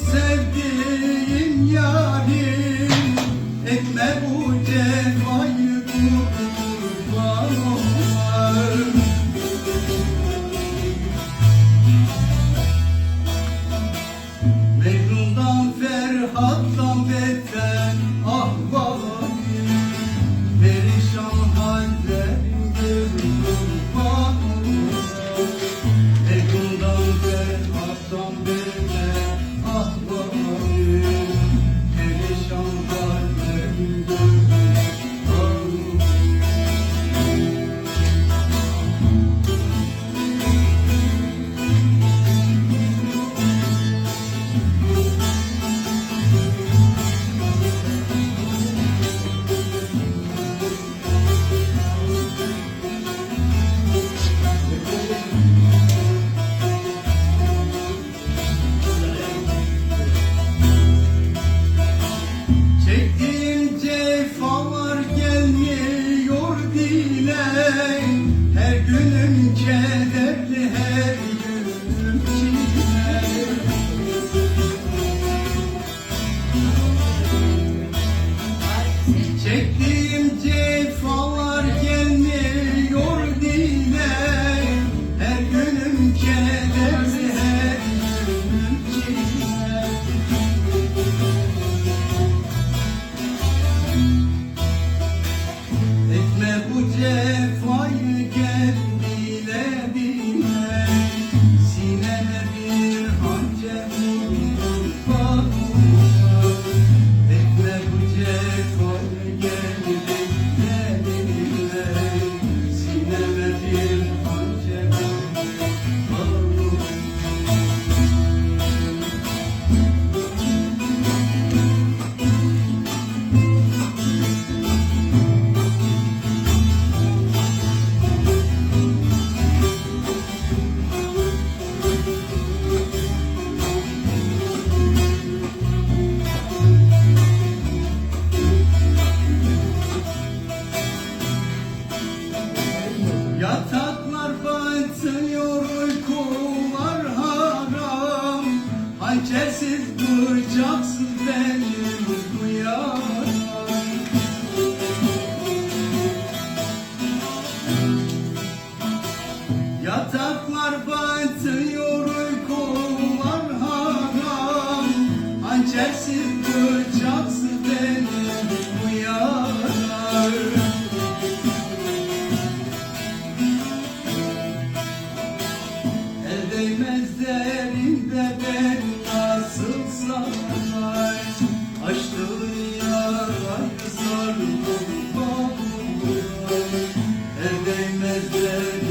sevdiğim yarim. Etme bu Yataklar batıyor uykular haram. Hançersiz bıçaksız benim uykuyaram Yataklar batıyor uykular haram. Hançersiz medet